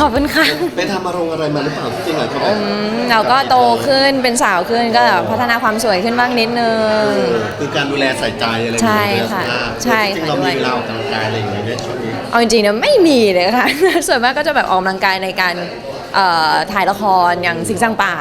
ขอบคุณค่ะไปทำอารมณ์อะไรมาหรือเปล่าจริงๆเหรอเขาบออืกมเราก็โตขึ้นเป็นสาวขึ้นก็พัฒนาความสวยขึ้นบ้างนิดนึเองอคือการดูแลใส่ใจอะไรอย่างใช่เงี้ยค่ะดูแลสุขภาพใช่จริงๆค่ะเราด้วมียเวลาออกกำลังกายอะไรอย่างเงี้ยในช่วงนี้เอาจริงๆเนี่ยไม่มีเลยค่ะ ส่วนมากก็จะแบบออกกำลังกายในการเอ่อถ่ายละครอย่างสิงสังป่า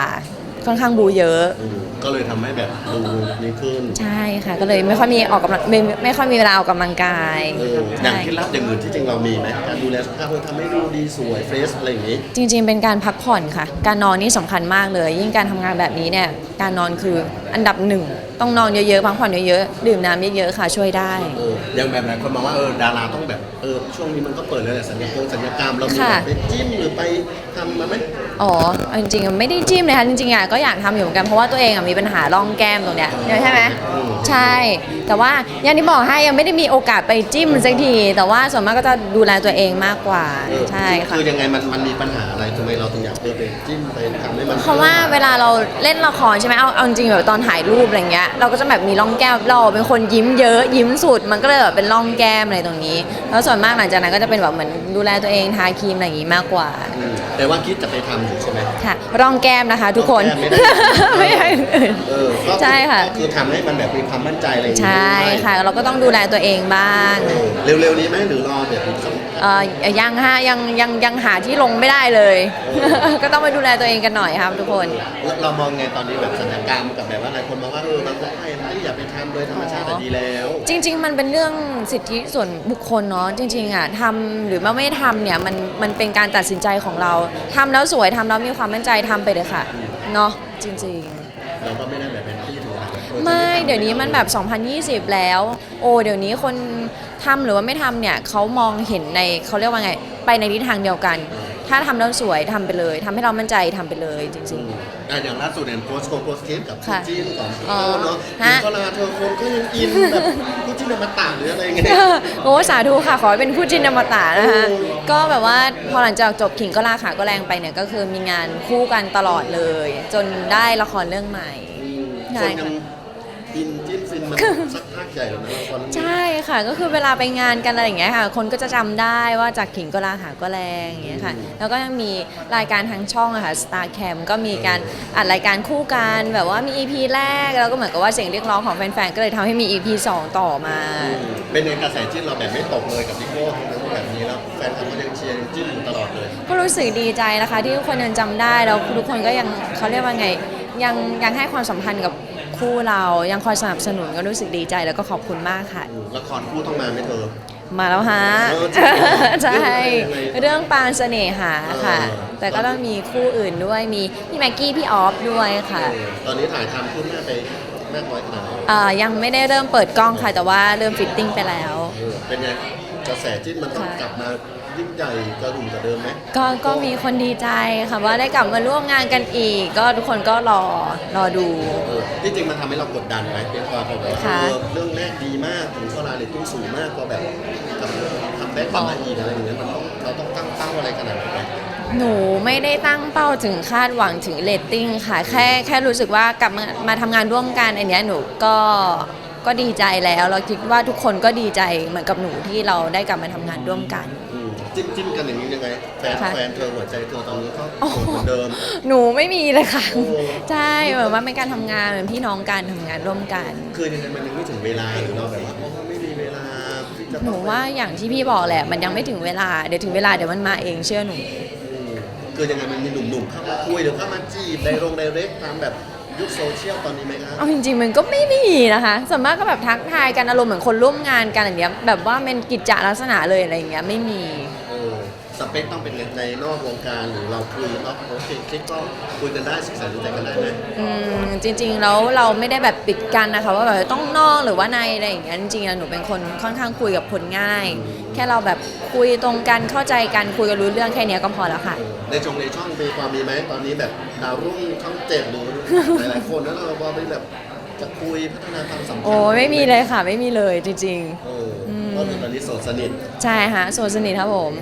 ค่อนข้างบูเยอะ อืมก็เลยทำให้แบบดูนี้ขึ้นใช่ค่ะ ก็เลยไม่ค่อยมีออกกำลังไม่ไม่ค่อยมีเวลาออกกำลังกายเอออย่างใช่เคล็ดลับอย่างอื่นที่จริงเรามีไหมการดูแลสุขภาพเพื่อทำให้ดูดีสวยเฟรชอะไรอย่างงี้ จริง ๆ เป็นการพักผ่อนค่ะ การนอนนี่สำคัญมากเลย ยิ่งการทำงานแบบนี้เนี่ยการนอนคืออันดับหนึ่งต้องนอนเยอะๆพักผ่อนเยอะๆดื่มน้ำเยอะๆค่ะช่วยได้ เอออย่างแบบหลายคนมองว่าเออดาราต้องแบบเออช่วงนี้มันก็เปิดเลยแหละสัญญากรสัญญากรรมเรามีค่ะแบบไปจิ้มหรือไปทำมาไหม อ๋อเอาจริงๆไม่ได้จิ้มเลยค่ะจริงๆอะก็อยากทำอยู่เหมือนกันเพราะว่าตัวเองอะมีปัญหาร่องแก้มตรงเนี้ยใช่ไหมใช่ แต่ว่าอย่างที่บอกให้ยังไม่ได้มีโอกาสไปจิ้มสักที แต่ว่าส่วนมากก็จะดูแลตัวเองมากกว่าเออใช่ค่ะ คือยังไงมันมันมีปัญหาอะไรทำไมเราถึงอยากเออไปจิ้มไปทำให้มันเพราะว่าเวลาเราเล่นละครใช่ไหมเอาเอาจริงๆแบบตอนถ่ายรูปอะไรเงี้ยเราก็จะแบบมีร่องแก้มเราเป็นคนยิ้มเยอะยิ้มสุด มันก็เลยแบบเป็นร่องแก้มอะไรตรงนี้ แล้วส่วนมากหลังจากนั้นก็จะเป็นแบบเหมือนดูแลตัวเองทาครีมอะไรอย่างงี้มากกว่า อืมแต่ว่าคิดจะไปทำอยู่ใช่ไหมค่ะร่องแก้มนะคะ ทุกคน ร่องแก้มไม่ไม่ได้ใช่อื่น เออก็อใช่ค่ะ ก็คือทำให้มันแบบมีความมั่นใจอะไรอย่างใช่ด้วยค่ะ เราก็ต้องดูแลตัวเองบ้างเออเร็วๆนี้ไหมหรือรอแบบอีกสักเอ่อยังฮะยังยังยังหาที่ลงไม่ได้เลย ก็ต้องไปดูแลตัวเองกันหน่อยครับทุกคน เราเรามองไงตอนนี้แบบสัญญากรรมกับแบบว่าหลายคนมองว่าเออบางคนไม่ไม่อยากไปทำโดยธรรมชาติแต่ดีแล้ว จริง ๆ มันเป็นเรื่องสิทธิส่วนบุคคลเนาะจริงๆอะทำหรือว่าไม่ทำเนี่ยมันมันเป็นการตัดสินใจของเราทำแล้วสวยทำแล้วมีความมั่นใจทำไปเลยค่ะ เนาะจริงๆเราก็ไม่ได้แบบเป็นที่ถูกไม่เดี๋ยวนี้มันแบบ 2020 แล้ว โอ้เดี๋ยวนี้คนทำหรือว่าไม่ทำเนี่ยเขามองเห็นในเขาเรียกว่าไง ไปในทิศทางเดียวกัน ถ้าทำแล้วสวยทำไปเลยทำให้เรามั่นใจทำไปเลยจริง อะอย่างล่าสุดเนี่ยโพสต์โพสต์คลิปกับคู่ค่ะจิ้นของพี่อ๋อโก้เนาะฮะถึงเวลาเธอคนก็ยังอินแบบคู่จิ้นอมตะหรืออะไรอย่างเงี้ย ๆ โอ้สาธุค่ะ ขอให้เป็นคู่จินอมตะนะคะโอ้ ก็แบบว่าพอหลังจากจบขิงก็ลาขาก็แรงไปเนี่ยก็คือมีงานคู่กันตลอดเลย จนได้ละครเรื่องใหม่ อืมใช่คนยัง ค่ะอินจิ้นฟินมันสักพักใหญ่แล้วนะละครเรื่องนี้ ใช่ค่ะก็คือเวลาไปงานกันอะไรอย่างเงี้ยค่ะ คนก็จะจำได้ว่าจากขิงก็ลาหาก็แรงอย่างเงี้ยค่ะ แล้วก็ยังมีรายการทางช่องอะค่ะ Star Cam ก็มีการอัดรายการคู่กันแบบว่ามี EP แรก แล้วก็เหมือนกับว่าเสียงเรียกร้องของแฟนๆ ก็เลยทำให้มี EP 2 ต่อมาอืมเป็นในกระแสจิ้นเราแบบไม่ตกเลยกับพี่โก้ทั้งแบบนี้แล้วแฟนคลับก็ยังเชียร์ยังจิ้นอยู่ตลอดเลย ก็รู้สึกดีใจนะคะ ที่ทุกคนยังจำได้แล้วทุกคนก็ยังเขาเรียกว่าไงยังยังให้ความสัมพันธ์กับ คู่เรายังคอยสนับสนุนก็รู้สึกดีใจแล้วก็ขอบคุณมากค่ะอืมละครคู่ต้องมาไหมเธอ มาแล้วฮะเออจริงเหรอใช่เรื่องอะไรเรื่องปานเสน่หาค่ะ เออ แต่ก็ต้องมีคู่อื่นด้วยมีพี่แม็กกี้พี่ออฟด้วยค่ะเออตอนนี้ถ่ายทำขึ้นหน้าไปมากน้อยขนาดไหนอ่ายังไม่ได้เริ่มเปิดกล้องค่ะแต่ว่าเริ่มฟิตติ้งไปแล้ว เออเป็นไงกระแสจิ้นมันต้องค่ะกลับมา ยิ่งใหญ่กระหึ่มกว่าเดิมไหมก็ก็มีคนดีใจค่ะว่าได้กลับมาร่วมงานกันอีก ก็ทุกคนก็รอรอดู เออที่จริงมันทำให้เรากดดันไหมเพียงพอพอแบบว่าค่ะ เออเรื่องแรกดีมากถึงเวลาเรตติ้งสูงมากพอแบบทำได้กลับมาอีกอะไรอย่างเงี้ยมันต้องเราต้องตั้งเป้าอะไรขนาดไหนไหมหนูไม่ได้ตั้งเป้าถึงคาดหวังถึงเรตติ้งค่ะ แค่แค่รู้สึกว่ากลับมามาทำงานร่วมกันอันเนี้ยหนูก็ก็ดีใจแล้ว เราคิดว่าทุกคนก็ดีใจเหมือนกับหนูที่เราได้กลับมาทำงานร่วมกัน อืมจิ้นจิ้นกันอย่างนี้ยังไงแฟนค่ะ แฟนเธอหัวใจเธอตอนนี้ก็โสดเหมือนเดิม หนูไม่มีเลยค่ะ โอ้ ใช่เหมือนว่าเป็นการทำงานเหมือนพี่น้องกันทำงานร่วมกัน คือยังไงมันยังไม่ถึงเวลาหรือเราแบบว่าโอ้ไม่มีเวลาที่จะหนูว่าอย่างที่พี่บอกแหละ มันยังไม่ถึงเวลาเดี๋ยวถึงเวลาเดี๋ยวมันมาเองเชื่อหนู อืมคือยังไงมันมีหนุ่มๆเข้ามาคุยหรือเข้ามาจีบในโรงไดเรกตามแบบ ยุคโซเชียลตอนนี้ไหมครับเอาจริงๆ มันก็ไม่มีนะคะส่วนมากก็แบบทักทายกันอารมณ์เหมือนคนร่วมงานกันอย่างเงี้ยแบบว่าเป็นกิจจลักษณะเลยอะไรอย่างเงี้ยไม่มี สเปคต้องเป็นในนอกวงการหรือเราคุยแล้วโอเคคลิกก็คุยกันได้ศึกษาดูใจกันได้ไหมอืมจริงๆแล้วเราไม่ได้แบบปิดกันนะคะว่าแบบต้องนอกหรือว่าในอะไรอย่างเงี้ยจริงๆแล้วหนูเป็นคนค่อนข้างคุยกับคนง่าย แค่เราแบบคุยตรงกันเข้าใจกันคุยกันรู้เรื่องแค่เนี้ยก็พอแล้วค่ะเออในชงในช่องมีความมีไหมตอนนี้แบบดาวรุ่งช่องเจ็ดหรือหลายๆคนแล้วเราพอไปแบบจะคุยพัฒนาความสัมพันธ์โอ้ไม่มีเลยค่ะ ไม่มีเลยจริงเอออก็คือตอนนี้โสดสนิท ๆ ใช่ฮะโซนสนิทครับผม